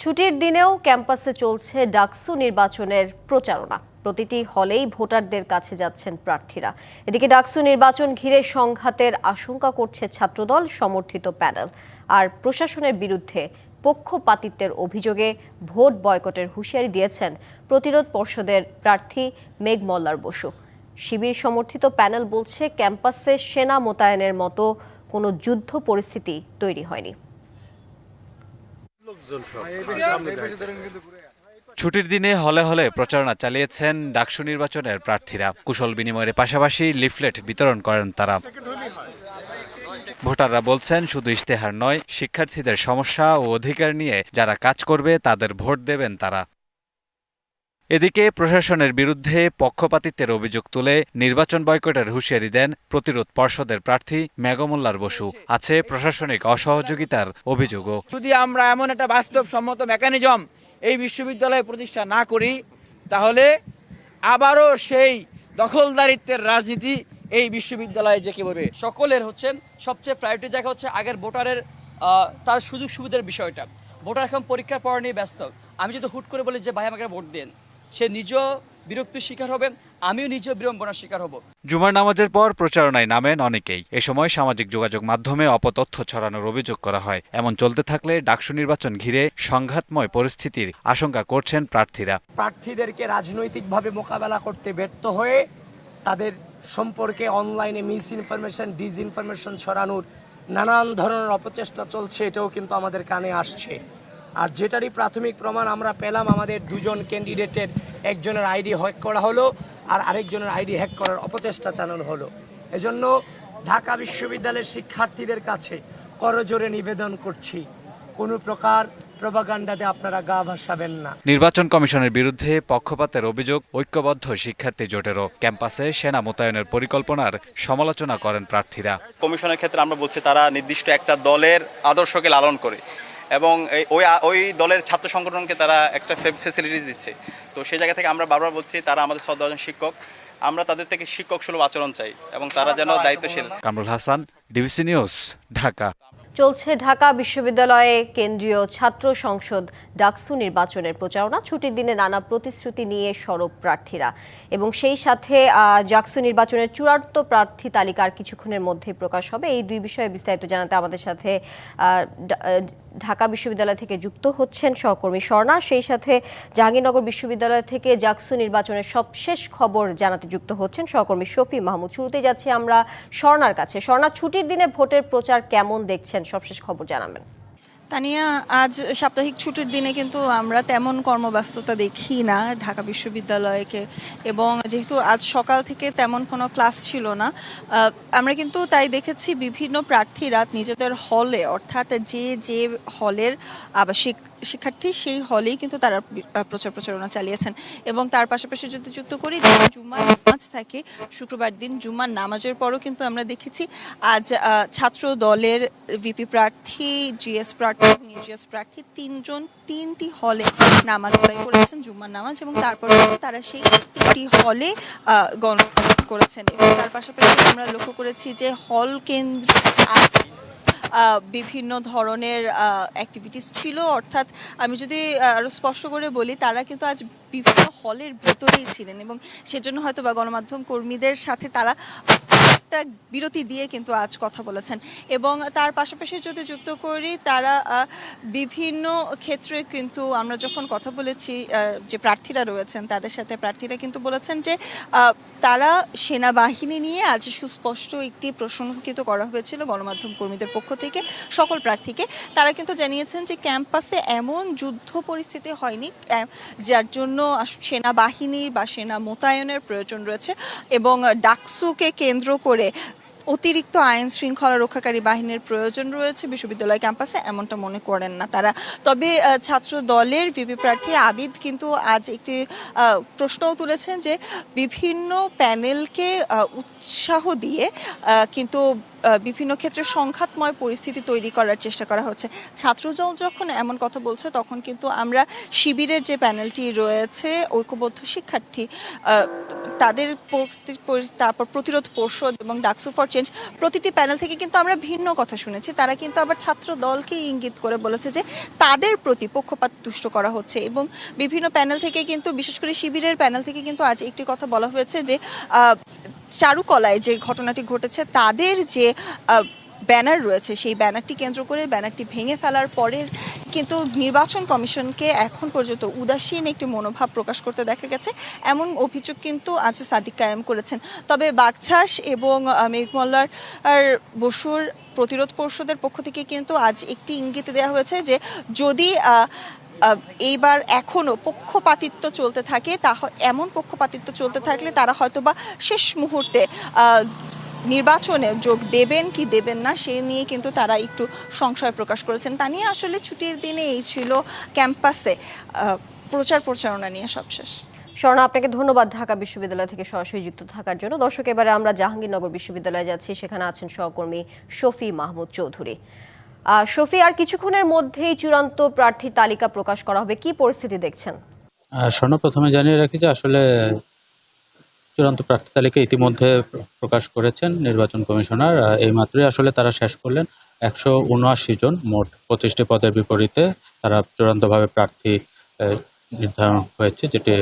ছুটির দিনেও ক্যাম্পাসে চলছে ডাকসু নির্বাচনের প্রচারণা। প্রতিটি হলেই ভোটারদের কাছে যাচ্ছেন প্রার্থীরা। এদিকে ডাকসু নির্বাচন ঘিরে সংঘাতের আশঙ্কা করছে ছাত্রদল, সমর্থিত প্যানেল। আর প্রশাসনের বিরুদ্ধে পক্ষপাতিত্বের অভিযোগে ভোট বয়কটের হুঁশিয়ারি দিয়েছেন প্রতিরোধ পর্ষদের প্রার্থী মেঘ মল্লার বসু। শিবির সমর্থিত প্যানেল বলছে, ক্যাম্পাসে সেনা মোতায়েনের মতো কোনো যুদ্ধ পরিস্থিতি তৈরি হয়নি। ছুটির দিনে হলে হলে প্রচারণা চালিয়েছেন ডাকসু নির্বাচনের প্রার্থীরা। কুশল বিনিময়ের পাশাপাশি লিফলেট বিতরণ করেন তারা। ভোটাররা বলছেন শুধু ইশতেহার নয় শিক্ষার্থীদের সমস্যা ও অধিকার নিয়ে যারা কাজ করবে তাদের ভোট দেবেন তারা। এদিকে প্রশাসনের বিরুদ্ধে পক্ষপাতিত্বের অভিযোগ তুলে নির্বাচন বয়কটের হুঁশিয়ারি দেন প্রতিরোধ পর্ষদের প্রার্থী মেঘমুল্লার বসু। আছে প্রশাসনিক অসহযোগিতার অভিযোগও। যদি আমরা এমন একটা বাস্তবসম্মত মেকানিজম এই বিশ্ববিদ্যালয়ে প্রতিষ্ঠা না করি, তাহলে আবারও সেই দখলদারিত্বের রাজনীতি এই বিশ্ববিদ্যালয়ে জেঁকে বলবে সকলের হচ্ছে সবচেয়ে প্রায়োরিটি জায়গা হচ্ছে আগের ভোটারের তার সুযোগ সুবিধার বিষয়টা। ভোটার এখন পরীক্ষার পড়া নিয়ে ব্যস্ত। আমি যদি হুট করে বলি যে, ভাই, আমাকে ভোট দেন। সে নিজেও বিরক্তির শিকার হবে আমিও নিজেও বিড়ম্বনার শিকার হব। জুমার নামাজের পর প্রচারণায় নামেন অনেকেই। এ সময় সামাজিক যোগাযোগ মাধ্যমে অপতথ্য ছড়ানোর অভিযোগ করা হয়। এমন চলতে থাকলে ডাকসু নির্বাচন ঘিরে সংঘাতময় পরিস্থিতির আশঙ্কা করছেন প্রার্থীরা। প্রার্থীদেরকে রাজনৈতিকভাবে মোকাবেলা করতে ব্যর্থ হয়ে তাদের সম্পর্কে অনলাইনে মিস ইনফরমেশন ডিস ইনফরমেশন ছড়ানোর নানান ধরনের অপচেষ্টা চলছে এটাও কিন্তু আমাদের কানে আসছে। আর যেটারই প্রাথমিক প্রমাণ আমরা পেলাম আমাদের দুজন ক্যান্ডিডেটের একজনের আইডি হ্যাক করা হলো আর আরেকজনের আইডি হ্যাক করার অপচেষ্টা চালানো হলো। এজন্য ঢাকা বিশ্ববিদ্যালয়ের শিক্ষার্থীদের কাছে করজোরে নিবেদন করছি কোনো প্রকার প্রভাগান্ডাতে আপনারা গা ভাসাবেন না। নির্বাচন কমিশনের বিরুদ্ধে পক্ষপাতের অভিযোগ ঐক্যবদ্ধ শিক্ষার্থী জোটেরও। ক্যাম্পাসে সেনা মোতায়েনের পরিকল্পনার সমালোচনা করেন প্রার্থীরা। কমিশনের ক্ষেত্রে আমরা বলছি তারা নির্দিষ্ট একটা দলের আদর্শকে লালন করে। এবং ওই ওই দলের ছাত্র সংগঠনকে তারা এক্সট্রা ফেসিলিটিস দিচ্ছে। তো সেই জায়গা থেকে আমরা বারবার বলছি তারা আমাদের শ্রদ্ধাজন শিক্ষক। আমরা তাদের থেকে শিক্ষক সুলভ আচরণ চাই এবং তারা যেন দায়িত্বশীল। Kamrul Hasan DBC news Dhaka. চলছে ঢাকা বিশ্ববিদ্যালয়ে কেন্দ্রীয় ছাত্র সংসদ ডাকসু নির্বাচনের প্রচারণা। ছুটির দিনে নানা প্রতিশ্রুতি নিয়ে সরব প্রার্থীরা। এবং সেই সাথে ডাকসু নির্বাচনের চূড়ান্ত প্রার্থী তালিকার কিছুক্ষণের মধ্যে প্রকাশ হবে। এই দুই বিষয়ে বিস্তারিত জানাতে আমাদের সাথে ঢাকা বিশ্ববিদ্যালয় থেকে যুক্ত হচ্ছেন সহকর্মী স্বর্ণা। সেই সাথে জাহাঙ্গীরনগর বিশ্ববিদ্যালয় থেকে জাকসু নির্বাচনের সবশেষ খবর জানাতে যুক্ত হচ্ছেন সহকর্মী শফি মাহমুদ। শুরুতে যাচ্ছি আমরা স্বর্ণার কাছে। স্বর্ণা, ছুটির দিনে ভোটের প্রচার কেমন দেখছেন সবশেষ খবর জানাবেন। তানিয়া, আজ সাপ্তাহিক ছুটির দিনে কিন্তু আমরা তেমন কর্মব্যস্ততা দেখি না ঢাকা বিশ্ববিদ্যালয়কে এবং যেহেতু আজ সকাল থেকে তেমন কোনো ক্লাস ছিল না আমরা কিন্তু তাই দেখেছি বিভিন্ন প্রার্থীরা নিজেদের হলে, অর্থাৎ যে যে হলের আবাসিক শিক্ষার্থী সেই হলেই কিন্তু তারা প্রচার প্রচারণা চালিয়েছেন। এবং তার পাশাপাশি যদি যুক্ত করি যে জুম্মার নামাজ থাকে, শুক্রবার দিন জুম্মার নামাজের পরও কিন্তু আমরা দেখেছি, আজ ছাত্র দলের ভিপি প্রার্থী, জিএস প্রার্থী এবং এজিএস প্রার্থী তিনজন তিনটি হলে নামাজ আদায় করেছেন জুম্মার নামাজ, এবং তারপর তারা সেই তিনটি হলে গণ করেছেন। এবং তার পাশাপাশি আমরা লক্ষ্য করেছি যে হল কেন্দ্র আজ বিভিন্ন ধরনের অ্যাক্টিভিটিস ছিল। অর্থাৎ আমি যদি আরও আরও স্পষ্ট করে বলি, তারা কিন্তু আজ বিভিন্ন হলের ভেতরেই ছিলেন এবং সেজন্য হয়তো বা গণমাধ্যম কর্মীদের সাথে তারা একটা বিরতি দিয়ে কিন্তু আজ কথা বলেছেন। এবং তার পাশাপাশি যদি যুক্ত করি, তারা বিভিন্ন ক্ষেত্রে কিন্তু আমরা যখন কথা বলেছি যে প্রার্থীরা রয়েছেন, তাদের সাথে প্রার্থীরা কিন্তু বলেছেন যে তারা সেনাবাহিনী নিয়ে আজ সুস্পষ্ট একটি প্রসঙ্গিত করা হয়েছিল গণমাধ্যম কর্মীদের পক্ষ থেকে, সকল প্রার্থীকে। তারা কিন্তু জানিয়েছেন যে, ক্যাম্পাসে এমন যুদ্ধ পরিস্থিতি হয়নি যার জন্য সেনাবাহিনীর বা সেনা মোতায়েনের প্রয়োজন রয়েছে এবং ডাকসুকে কেন্দ্র করে অতিরিক্ত আইন শৃঙ্খলা রক্ষাকারী বাহিনীর প্রয়োজন রয়েছে। বিশ্ববিদ্যালয় ক্যাম্পাসে এমনটা মনে করেন না তারা। তবে ছাত্র দলের ভিপি প্রার্থী আবিদ কিন্তু আজ একটি প্রশ্নও তুলেছেন যে বিভিন্ন প্যানেলকে উৎসাহ দিয়ে কিন্তু বিভিন্ন ক্ষেত্রে সংঘাতময় পরিস্থিতি তৈরি করার চেষ্টা করা হচ্ছে। ছাত্রদল যখন এমন কথা বলছে, তখন কিন্তু আমরা শিবিরের যে প্যানেলটি রয়েছে, ঐক্যবদ্ধ শিক্ষার্থী তাদের তারপর প্রতিরোধ পর্ষদ এবং ডাকসু ফর চেঞ্জ প্রতিটি প্যানেল থেকে কিন্তু আমরা ভিন্ন কথা শুনেছি। তারা কিন্তু আবার ছাত্র দলকে ইঙ্গিত করে বলেছে যে তাদের প্রতি পক্ষপাত তুষ্ট করা হচ্ছে এবং বিভিন্ন প্যানেল থেকে কিন্তু, বিশেষ করে শিবিরের প্যানেল থেকে কিন্তু আজ একটি কথা বলা হয়েছে যে চারুকলায় যে ঘটনাটি ঘটেছে, তাদের যে ব্যানার রয়েছে, সেই ব্যানারটি কেন্দ্র করে ব্যানারটি ভেঙে ফেলার পরে কিন্তু নির্বাচন কমিশনকে এখন পর্যন্ত উদাসীন একটি মনোভাব প্রকাশ করতে দেখা গেছে। এমন অভিযোগ কিন্তু আজ সাদিক কায়েম করেছেন। তবে বাগছাস এবং মেঘমল্লার বসুর প্রতিরোধ পর্ষদের পক্ষ থেকে কিন্তু আজ একটি ইঙ্গিত দেওয়া হয়েছে যে, যদি এইবার এখনও পক্ষপাতিত্ব চলতে থাকে তা এমন পক্ষপাতিত্ব চলতে থাকলে তারা হয়তোবা শেষ মুহূর্তে নির্বাচনে যোগ দেবেন কি দেবেন না, সে নিয়ে কিন্তু তারা একটু সংশয় প্রকাশ করেছেন। তা নিয়ে আসলে ছুটির দিনে এই ছিল ক্যাম্পাসে প্রচার প্রচারণা নিয়ে সবশেষ। স্বর্ণা, আপনাকে ধন্যবাদ ঢাকা বিশ্ববিদ্যালয় থেকে সরাসরি যুক্ত থাকার জন্য। দর্শক, এবারে আমরা জাহাঙ্গীরনগর বিশ্ববিদ্যালয়ে যাচ্ছি, সেখানে আছেন সহকর্মী শফি মাহমুদ চৌধুরী। শফি, আর কিছুক্ষণের মধ্যেই চূড়ান্ত প্রার্থীর তালিকা প্রকাশ করা হবে। কি পরিস্থিতি দেখছেন? স্বর্ণ প্রথমে জানিয়ে রাখি যে আসলে চূড়ান্ত প্রার্থী তালিকা ইতিমধ্যে প্রকাশ করেছেন নির্বাচন কমিশনার। এই মাত্রই আসলে তারা শেষ করলেন। একশো উনআশি জন মোট পঁচিশটি পদের বিপরীতে তারা চূড়ান্তভাবে প্রার্থী নির্ধারণ হয়েছে, যেটি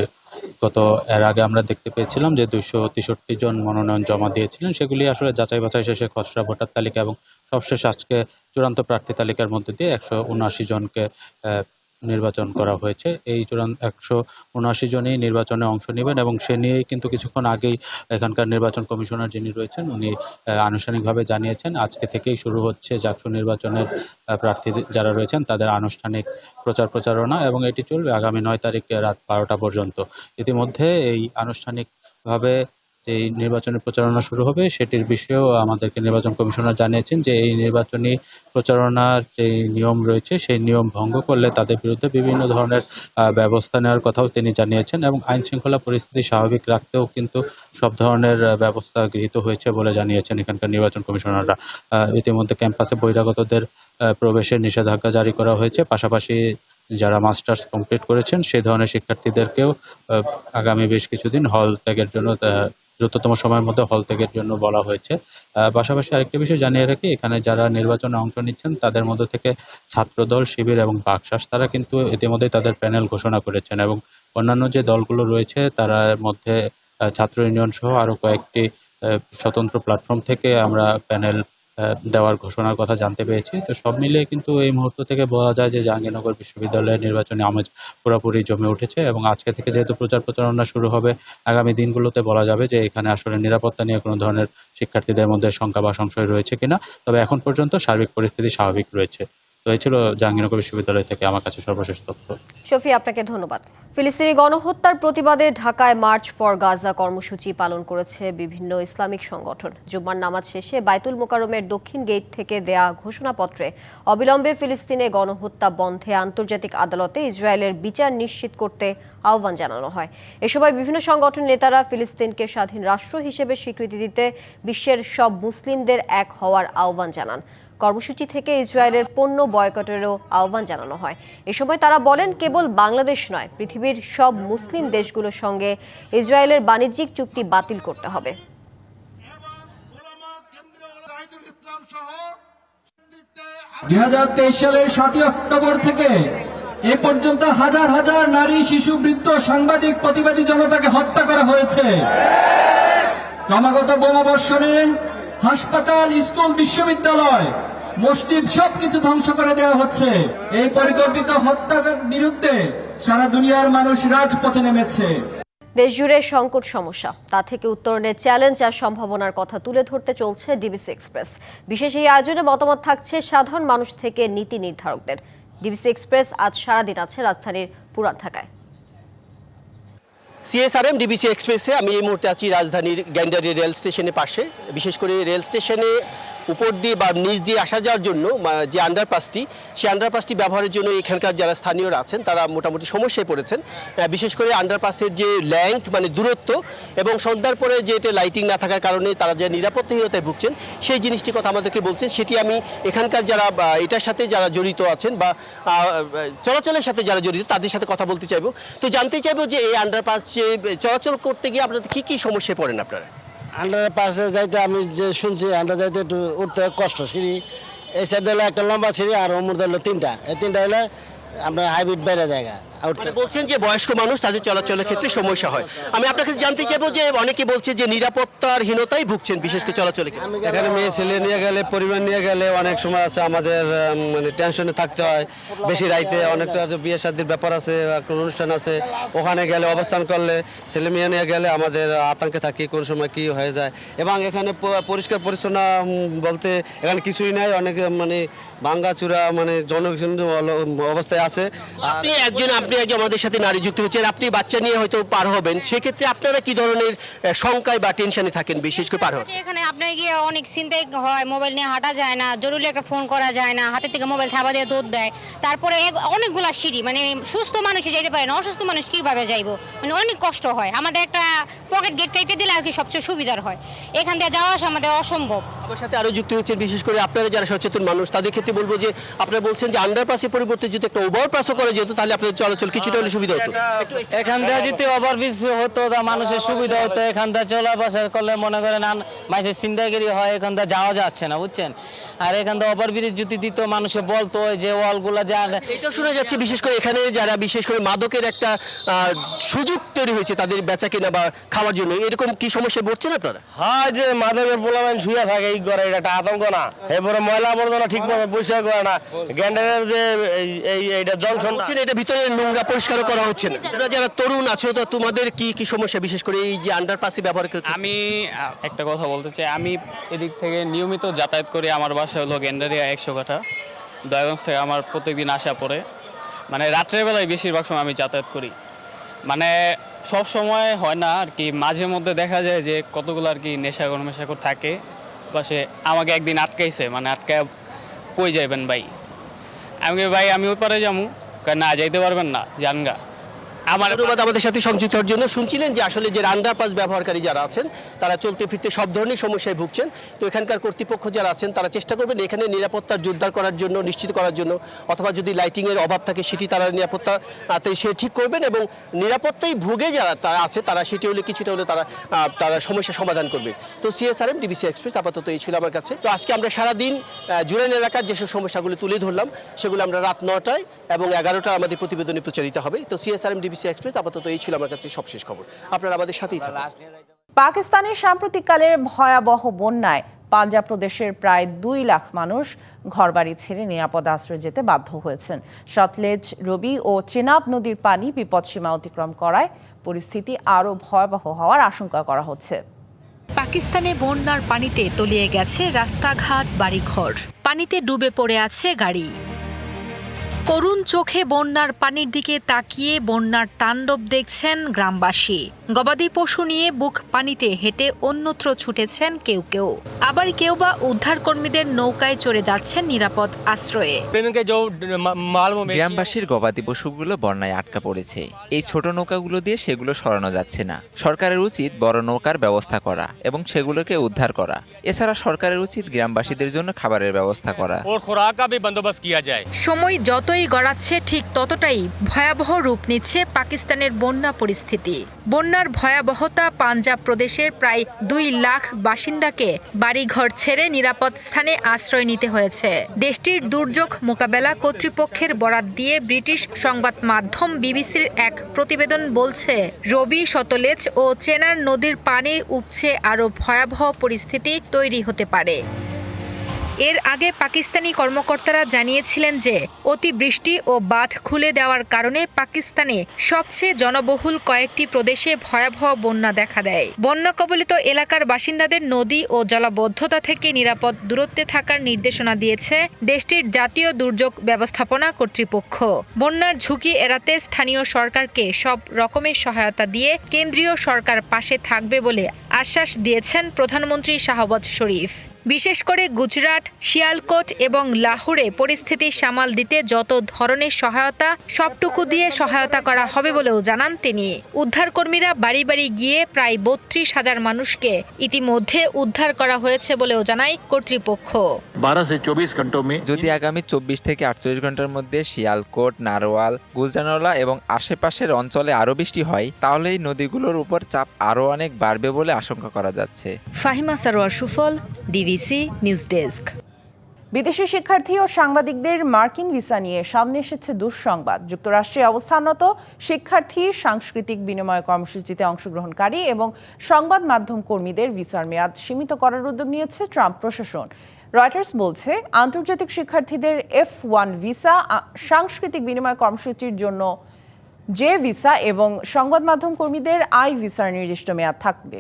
গত এর আগে আমরা দেখতে পেয়েছিলাম যে দুইশো তেষট্টি জন মনোনয়ন জমা দিয়েছিলেন। সেগুলি আসলে যাচাই বাছাই শেষে খসড়া ভোটার তালিকা এবং সবশেষ আজকে চূড়ান্ত প্রার্থী তালিকার মধ্যে দিয়ে একশো উনআশি জনকে নির্বাচন করা হয়েছে। এই চূড়ান্ত একশো উনআশি জনই নির্বাচনে অংশ নেবেন এবং সে নিয়েই কিন্তু কিছুক্ষণ আগেই এখানকার নির্বাচন কমিশনার যিনি রয়েছেন, উনি আনুষ্ঠানিকভাবে জানিয়েছেন, আজকে থেকেই শুরু হচ্ছে জাকসু নির্বাচনের প্রার্থী যারা রয়েছেন তাদের আনুষ্ঠানিক প্রচার প্রচারণা এবং এটি চলবে আগামী নয় তারিখে রাত বারোটা পর্যন্ত। ইতিমধ্যে এই আনুষ্ঠানিকভাবে এই নির্বাচনের প্রচারণা শুরু হবে, সেটির বিষয়েও আমাদেরকে নির্বাচন কমিশনার জানিয়েছেন যে এই নির্বাচনী প্রচারণার যে নিয়ম রয়েছে, সেই নিয়ম ভঙ্গ করলে তাদের বিরুদ্ধে বিভিন্ন ধরনের ব্যবস্থা নেওয়ার কথাও তিনি জানিয়েছেন এবং আইন শৃঙ্খলা পরিস্থিতি স্বাভাবিক রাখতেও কিন্তু সব ধরনের ব্যবস্থা গৃহীত হয়েছে বলে জানিয়েছেন এখানকার নির্বাচন কমিশনাররা। ইতিমধ্যে ক্যাম্পাসে বহিরাগতদের প্রবেশের নিষেধাজ্ঞা জারি করা হয়েছে। পাশাপাশি যারা মাস্টার্স কমপ্লিট করেছেন সেই ধরনের শিক্ষার্থীদেরকেও আগামী বেশ কিছুদিন হল ত্যাগের জন্য দ্রুততম সময়ের মধ্যে হল ত্যাগের জন্য বলা হয়েছে। পাশাপাশি আরেকটি বিষয় জানিয়ে রাখি, এখানে যারা নির্বাচনে অংশ নিচ্ছেন, তাদের মধ্য থেকে ছাত্রদল, শিবির এবং বাকশাস, তারা কিন্তু ইতিমধ্যেই তাদের প্যানেল ঘোষণা করেছেন এবং অন্যান্য যে দলগুলো রয়েছে, তার মধ্যে ছাত্র ইউনিয়ন সহ আরও কয়েকটি স্বতন্ত্র প্ল্যাটফর্ম থেকে আমরা প্যানেল দেওয়ার ঘোষণার কথা জানতে পেরেছি। তো সব মিলিয়ে কিন্তু এই মুহূর্ত থেকে বলা যায় যে জাহাঙ্গীরনগর বিশ্ববিদ্যালয়ের নির্বাচনে আমেজ পুরোপুরি জমে উঠেছে এবং আজকে থেকে যেহেতু প্রচার প্রচারণা শুরু হবে, আগামী দিনগুলোতে বলা যাবে যে এখানে আসলে নিরাপত্তা নিয়ে কোনো ধরনের শিক্ষার্থীদের মধ্যে শঙ্কা বা সংশয় রয়েছে কিনা। তবে এখন পর্যন্ত সার্বিক পরিস্থিতি স্বাভাবিক রয়েছে। তো জাহাঙ্গীরনগর বিশ্ববিদ্যালয় থেকে আমার কাছে সর্বশেষ তথ্য। শফি, আপনাকে ধন্যবাদ। ফিলিস্তিনি গণহত্যার প্রতিবাদে ঢাকায় মার্চ ফর গাজা কর্মসূচি পালন করেছে বিভিন্ন ইসলামিক সংগঠন। জুম্মার নামাজ শেষে বাইতুল মোকারমের দক্ষিণ গেট থেকে দেয়া ঘোষণাপত্রে অবিলম্বে ফিলিস্তিনে গণহত্যা বন্ধে আন্তর্জাতিক আদালতে ইসরায়েলের বিচার নিশ্চিত করতে আহ্বান জানানো হয়। এ সময় বিভিন্ন সংগঠন নেতারা ফিলিস্তিনকে স্বাধীন রাষ্ট্র হিসেবে স্বীকৃতি দিতে বিশ্বের সব মুসলিমদের এক হওয়ার আহ্বান জানান। কর্মসূচি থেকে ইসরায়েলের পণ্য বয়কটেরও আহ্বান জানানো হয়। এ সময় তারা বলেন, কেবল বাংলাদেশ নয়, পৃথিবীর সব মুসলিম দেশগুলোর সঙ্গে ইসরায়েলের বাণিজ্যিক চুক্তি বাতিল করতে হবে। দুই হাজার তেইশ সালের সাতই অক্টোবর থেকে এ পর্যন্ত হাজার হাজার নারী, শিশু, বৃদ্ধ, সাংবাদিক, প্রতিবাদী জনতাকে হত্যা করা হয়েছে। ক্রমাগত বোমাবর্ষণে হাসপাতাল, স্কুল, বিশ্ববিদ্যালয় মসজিদ সবকিছু ধ্বংস করে দেওয়া হচ্ছে। এই পরিকল্পিত হত্যার বিরুদ্ধে সারা দুনিয়ার মানুষ রাজপথে নেমেছে। দেশজুড়ে সংকট সমস্যা। তা থেকে উত্তরণের চ্যালেঞ্জ আর সম্ভাবনার কথা তুলে ধরতে চলছে ডিবিসি এক্সপ্রেস। বিশেষ এই আয়োজনে মতামত থাকছে সাধারণ মানুষ থেকে নীতি নির্ধারকদের। ডিবিসি এক্সপ্রেস আজ সারাদিন আছে রাজধানীর পুরান ঢাকায়। সিএসআরএম ডিবিসি এক্সপ্রেসে আমি এই মুহূর্তে আছি রাজধানীর গ্যান্ডারি রেল স্টেশনের পাশে। বিশেষ করে রেল স্টেশনে উপর দিয়ে বা নিচ দিয়ে আসা যাওয়ার জন্য যে আন্ডারপাসটি সেই আন্ডারপাসটি ব্যবহারের জন্য এখানকার যারা স্থানীয়রা আছেন, তারা মোটামুটি সমস্যায় পড়েছেন। বিশেষ করে আন্ডারপাসের যে ল্যাংথ মানে দূরত্ব এবং সন্ধ্যার পরে যে এটা লাইটিং না থাকার কারণে তারা যে নিরাপত্তাহীনতায় ভুগছেন, সেই জিনিসটি কথা আমাদেরকে বলছেন। সেটি আমি এখানকার যারা এটার সাথে যারা জড়িত আছেন বা চলাচলের সাথে যারা জড়িত, তাদের সাথে কথা বলতে চাইব। তো জানতে চাইব যে এই আন্ডারপাস চলাচল করতে গিয়ে আপনাদের কী কী সমস্যায় পড়েন আপনারা? আন্ডার পাশে যাইতে আমি যে শুনছি, আন্ডার যাইতে একটু উঠতে কষ্ট। সিঁড়ি, এই সাইডে হলো একটা লম্বা সিঁড়ি আর অমুর হলো তিনটা। এই তিনটা হলে আমরা হাইব্রিড বেড়ে জায়গা। মানে বলছেন যে বয়স্ক মানুষ তাদের চলাচলের ক্ষেত্রে সমস্যা হয় আমি আপনার কাছে জানতে চাইব যে অনেকে বলছে যে নিরাপত্তার হীনতাই ভুগছেন বিশেষ করে ক্ষেত্রে। এখানে মেয়ে ছেলে নিয়ে গেলে পরিবার নিয়ে গেলে অনেক সময় আছে আমাদের মানে টেনশনে থাকতে হয়। বেশি রাইতে অনেকটা বিয়ে শাদির ব্যাপার আছে কোনো অনুষ্ঠান আছে ওখানে গেলে অবস্থান করলে ছেলে মেয়ে নিয়ে গেলে আমাদের আতঙ্কে থাকি কোন সময় কি হয়ে যায়। এবং এখানে পরিষ্কার পরিচ্ছন্ন বলতে এখানে কিছুই নাই অনেক মানে ভাঙ্গাচুরা মানে জনশূন্য অবস্থায় আছে। আপনি একজন আপনি একজন আমাদের সাথে নারী যুক্ত হচ্ছেন আপনি বাচ্চা নিয়ে হয়তো পার হবেন। সেক্ষেত্রে আপনারা কি ধরনের শঙ্কায় বা টেনশনে থাকেন বিশেষ করে পার হন এখানে আপনার গিয়ে অনেক চিন্তাই হয় মোবাইল নিয়ে হাঁটা যায় না জরুরি একটা ফোন করা যায় না হাতে থেকে মোবাইল থাবা দিয়ে দৌড় দেয়। তারপরে অনেকগুলা সিঁড়ি মানে সুস্থ মানুষই যেতে পারে না অসুস্থ মানুষ কীভাবে যাইবো? মানে অনেক কষ্ট হয়। আমাদের একটা পকেট গেট কেটে দিলে আর কি সবচেয়ে সুবিধার হয়। এখান দিয়ে যাওয়া আসা আমাদের অসম্ভব। আমার সাথে আরও যুক্ত হচ্ছেন বিশেষ করে আপনারা যারা সচেতন মানুষ তাদের ক্ষেত্রে বলব যে আপনারা বলছেন যে আন্ডারপাসের পরিবর্তে যদি একটা ওভারপাসও করা যেত তাহলে আপনাদের চলাচল কিছুটা হলে সুবিধা হতো। এখান থেকে যদি ওভারব্রিজ হতো তা মানুষের সুবিধা হতো। এখান থেকে চলাফেরা করলে মনে করেন আন- মানুষের চিন্তাগিরি হয় এখান থেকে যাওয়া যাচ্ছে না বুঝছেন? আর এখান থেকে ওভারব্রিজ যদি দিত মানুষে বলতো যে ওয়ালগুলো যা এটা শোনা যাচ্ছে বিশেষ করে এখানে যারা বিশেষ করে মাদকের একটা আহ, সুযোগ তৈরি হয়েছে তাদের বেচা কেনা বা খাওয়ার জন্য এরকম কি সমস্যায় পড়ছেন আপনারা? হ্যাঁ যে মাদকের পোলামেন শুয়ে থাকে এই ঘরে এটা একটা আতঙ্ক না। এরপরে ময়লা আবর্জনা ঠিক মতো পরিষ্কার করে না। গ্যান্ডারের যে এই- এইটা জংশন এটা ভিতরে নোংরা পরিষ্কার করা হচ্ছে না। তোমরা যারা তরুণ আছো, তো তোমাদের কি কি সমস্যা বিশেষ করে এই যে আন্ডারপাসে ব্যবহার করে? আমি একটা কথা বলতে চাই। আমি এদিক থেকে নিয়মিত যাতায়াত করি। আমার বাসা হলো গেন্ডারিয়া একশো কাঠা। দয়াগঞ্জ থেকে আমার প্রত্যেকদিন আসা পড়ে। মানে রাত্রের বেলায় বেশিরভাগ সময় আমি যাতায়াত করি। মানে সব সময় হয় না আর কি। মাঝে মধ্যে দেখা যায় যে কতগুলো আর কি নেশাগর মেশাগর থাকে। পাশে আমাকে একদিন আটকাইছে। মানে আটকায় কই যাইবেন ভাই? আমি ভাই, আমি ওই পারে যাব না যাইতে পারবেন না জানগা। আমার আমাদের সাথে সংযুক্ত হওয়ার জন্য শুনছিলেন যে আসলে যে আন্ডারপাস ব্যবহারকারী যারা আছেন, তারা চলতে ফিরতে সব ধরনের সমস্যায় ভুগছেন। তো এখানকার কর্তৃপক্ষ যারা আছেন, তারা চেষ্টা করবেন এখানে নিরাপত্তা জোরদার করার জন্য, নিশ্চিত করার জন্য, অথবা যদি লাইটিং এর অভাব থাকে সেটি তারা নিরাপত্তা সে ঠিক করবেন এবং নিরাপত্তায় ভুগে যারা তারা আছে, তারা সেটি হলে কিছুটা হলে তারা তারা সমস্যা সমাধান করবে। তো সিএসআরএম ডিবিসি এক্সপ্রেস আপাতত এই ছিল আমার কাছে। তো আজকে আমরা সারাদিন জুরাইন এলাকার যেসব সমস্যাগুলো তুলে ধরলাম, সেগুলো আমরা রাত নটায় এবং এগারোটায় আমাদের প্রতিবেদনে প্রচারিত হবে। তো সিএসআরএম ডিবিসি এক্সপ্রেস আপাতত এই ছিল আমার কাছে সবশেষ খবর। আপনারা আমাদের সাথেই থাকুন। পাকিস্তানের সাম্প্রতিককালের ভয়াবহ বন্যায় পাঞ্জাব প্রদেশের প্রায় দুই লাখ মানুষ ঘরবাড়ি ছেড়ে নিরাপদ আশ্রয় যেতে বাধ্য হয়েছেন। সতলেজ রবি ও চেনাব নদীর পানি বিপদসীমা অতিক্রম করায় পরিস্থিতি আরও ভয়াবহ হওয়ার আশঙ্কা করা হচ্ছে। পাকিস্তানে বন্যার পানিতে তলিয়ে গেছে রাস্তাঘাট বাড়িঘর। পানিতে ডুবে পড়ে আছে গাড়ি। করুণ চোখে বন্যার পানির দিকে তাকিয়ে বন্যার তাণ্ডব দেখছেন গ্রামবাসী। গবাদি পশু নিয়ে বুক পানিতে হেঁটে অন্যত্র ছুটেছেন কেউ কেউ। আবার কেউ বা উদ্ধারকর্মীদের নৌকায় চড়ে যাচ্ছেন নিরাপদ আশ্রয়ে। গ্রামবাসীর গবাদি পশুগুলো বন্যায় আটকা পড়েছে। এই ছোট নৌকাগুলো দিয়ে সেগুলো সরানো যাচ্ছে না। সরকারের উচিত বড় নৌকার ব্যবস্থা করা এবং সেগুলোকে উদ্ধার করা। এছাড়া সরকারের উচিত গ্রামবাসীদের জন্য খাবারের ব্যবস্থা করা। সময় যতই গড়াচ্ছে ঠিক ততটাই ভয়াবহ রূপ নিচ্ছে পাকিস্তানের বন্যা পরিস্থিতি। বন্যার ভয়াবহতা পাঞ্জাব প্রদেশের প্রায় দুই লাখ বাসিন্দাকে বাড়িঘর ছেড়ে নিরাপদ স্থানে আশ্রয় নিতে হয়েছে। দেশটির দুর্যোগ মোকাবেলা কর্তৃপক্ষের বরাত দিয়ে ব্রিটিশ সংবাদ মাধ্যম বিবিসির এক প্রতিবেদন বলছে, রবি শতলেজ ও চেনার নদীর পানি উপছে আরও ভয়াবহ পরিস্থিতি তৈরি হতে পারে। এর আগে পাকিস্তানি কর্মকর্তারা জানিয়েছিলেন যে, অতিবৃষ্টি ও বাঁধ খুলে দেওয়ার কারণে পাকিস্তানে সবচেয়ে জনবহুল কয়েকটি প্রদেশে ভয়াবহ বন্যা দেখা দেয়। বন্যা কবলিত এলাকার বাসিন্দাদের নদী ও জলাবদ্ধতা থেকে নিরাপদ দূরত্বে থাকার নির্দেশনা দিয়েছে দেশটির জাতীয় দুর্যোগ ব্যবস্থাপনা কর্তৃপক্ষ। বন্যার ঝুঁকি এড়াতে স্থানীয় সরকারকে সব রকমের সহায়তা দিয়ে কেন্দ্রীয় সরকার পাশে থাকবে বলে আশ্বাস দিয়েছেন প্রধানমন্ত্রী শাহবাজ শরীফ। বিশেষ করে গুজরাট শিয়ালকোট এবং লাহোরে পরিস্থিতি সামাল দিতে যত ধরনের সহায়তা সবটুকু দিয়ে সহায়তা করা হবে বলেও জানান তিনি। উদ্ধারকর্মীরা বাড়ি বাড়ি গিয়ে প্রায় বত্রিশ হাজার মানুষকে ইতিমধ্যে উদ্ধার করা হয়েছে বলেও জানায় কর্তৃপক্ষ। ঘণ্টা যদি আগামী চব্বিশ থেকে আটচল্লিশ ঘণ্টার মধ্যে শিয়ালকোট নারোয়াল গুলজানোলা এবং আশেপাশের অঞ্চলে আরও বৃষ্টি হয় তাহলে এই নদীগুলোর উপর চাপ আরও অনেক বাড়বে বলে আশঙ্কা করা যাচ্ছে। ফাহিমা সারোয়ার সুফল ডিভিসি নিউজ ডেস্ক। বিদেশি শিক্ষার্থী ও সাংবাদিকদের মার্কিন ভিসা নিয়ে সামনে এসেছে দুঃসংবাদ। যুক্তরাষ্ট্রে অবস্থানরত শিক্ষার্থী সাংস্কৃতিক বিনিময় কর্মসূচিতে অংশগ্রহণকারী এবং সংবাদ মাধ্যম কর্মীদের ভিসার মেয়াদ সীমিত করার উদ্যোগ নিয়েছে ট্রাম্প প্রশাসন। রয়টার্স বলছে, আন্তর্জাতিক শিক্ষার্থীদের এফ ওয়ান ভিসা সাংস্কৃতিক বিনিময় কর্মসূচির জন্য যে ভিসা এবং সংবাদ মাধ্যম কর্মীদের আই ভিসার নির্দিষ্ট মেয়াদ থাকবে।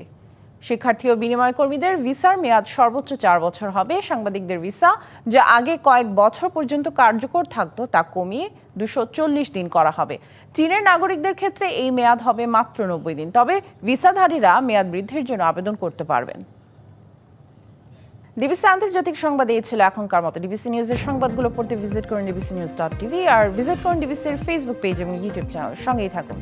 শিক্ষার্থী ও বিনিময় কর্মীদের ভিসার মেয়াদ সর্বোচ্চ চার বছর হবে। সাংবাদিকদের ভিসা, যা আগে কয়েক বছর পর্যন্ত কার্যকর থাকতো, তা কমিয়ে দুশো চল্লিশ দিন করা হবে। চীনের নাগরিকদের ক্ষেত্রে এই মেয়াদ হবে মাত্র নব্বই দিন। তবে ভিসাধারীরা মেয়াদ বৃদ্ধির জন্য আবেদন করতে পারবেন। ডিবিসি আন্তর্জাতিক সংবাদ এই ছিল এখনকার মতো। ডিবিসি নিউজের সংবাদগুলো পড়তে ভিজিট করুন ডিবিসি নিউজ ডট টিভি আর ভিজিট করুন ডিবিসির ফেসবুক পেজ এবং ইউটিউব চ্যানেল সঙ্গেই থাকুন।